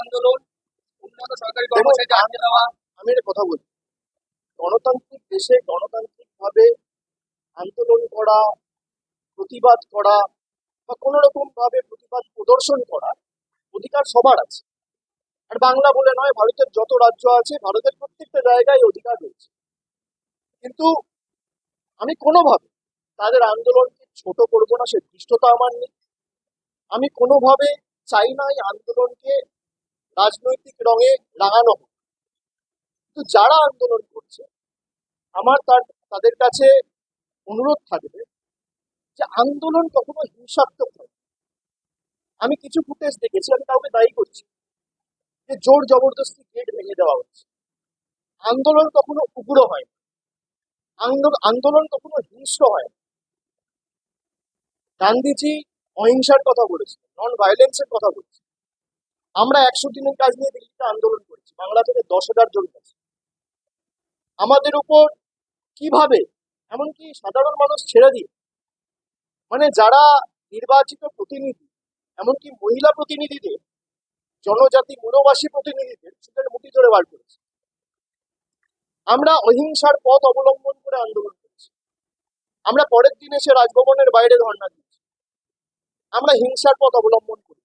আন্দোলন উন্নত সরকারি কর্মচারীকে আটকে দেওয়া। আমি একটা কথা বলি। গণতান্ত্রিক দেশে গণতান্ত্রিক ভাবে আন্দোলন করা প্রতিবাদ করা বা কোনো রকম ভাবে প্রতিবাদ প্রদর্শন করা অধিকার সবার আছে। আর বাংলা বলে নয় ভারতের যত রাজ্য আছে ভারতের প্রত্যেকটা জায়গায় অধিকার রয়েছে। কিন্তু আমি কোনোভাবে তাদের আন্দোলনকে ছোট করব না সে দৃষ্টতা আমার নেই। আমি কোনোভাবে চাই না এই আন্দোলনকে রাজনৈতিক রঙে রাঙানো হোক। কিন্তু যারা আন্দোলন করছে, আমার তার, তাদের কাছে অনুরোধ থাকবে যে আন্দোলন কখনো হিংসাত্মক নয়। আমি কিছু ফুটেজ দেখেছি, আমি কাউকে দায়ী করছি যে জোর জবরদস্তি গেট ভেঙে দেওয়া হচ্ছে। আন্দোলন কখনো উগ্র হয় আন্দোলন আন্দোলন কখনো হিংস্র হয় গান্ধীজি অহিংসার কথা বলেছেন নন ভায়োলেন্সের কথা বলছি। আমরা একশো দিনের কাজ নিয়ে দিল্লিতে আন্দোলন করেছি। বাংলা থেকে দশ হাজার জন গেছে আমাদের উপর কীভাবে? এমনকি সাধারণ মানুষ ছেড়ে দিয়ে। মানে যারা নির্বাচিত প্রতিনিধি, এমনকি মহিলা প্রতিনিধিদের, জনজাতি মনোবাসী প্রতিনিধিদের সুদের মুঠি ধরে বার করেছে। আমরা অহিংসার পথ অবলম্বন করে আন্দোলন করেছি। আমরা পরের দিন এসে রাজভবনের বাইরে ধর্ণা দিয়েছি। আমরা হিংসার পথ অবলম্বন করি।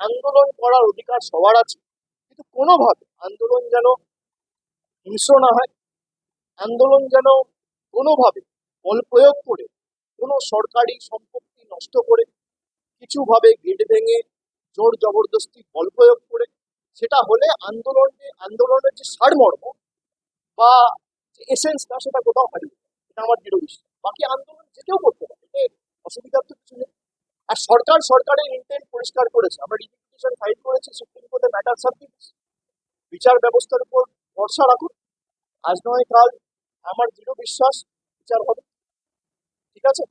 আন্দোলন করার অধিকার সবার আছে, কিন্তু কোনোভাবে আন্দোলন যেন হিংস্র না হয়, আন্দোলন যেন কোনোভাবে বল প্রয়োগ করে, কোনো সরকারি সম্পত্তি নষ্ট করে, কিছুভাবে গেট ভেঙে, জোর জবরদস্তি বল প্রয়োগ করে, সেটা হলে আন্দোলনে, আন্দোলনের যে সারমর্ম বা যে এসেন্সটা সেটা কোথাও হারিয়ে। এটা আমার দৃঢ় বিশ্বাস। বাকি আন্দোলন যে কেউ করতে পারে অসুবিধার তো কিছু নেই। আর সরকার সরকারের ইন্টেন্ট পরিষ্কার করেছে। আমরা রিপিটিশন ফাইল করেছি সুপ্রিম কোর্টে ম্যাটার সাবজেক্ট বিচার ব্যবস্থার উপর ভরসা রাখুন। আজ নয় কাল আমার দৃঢ় বিশ্বাস বিচার হবে। ঠিক আছে?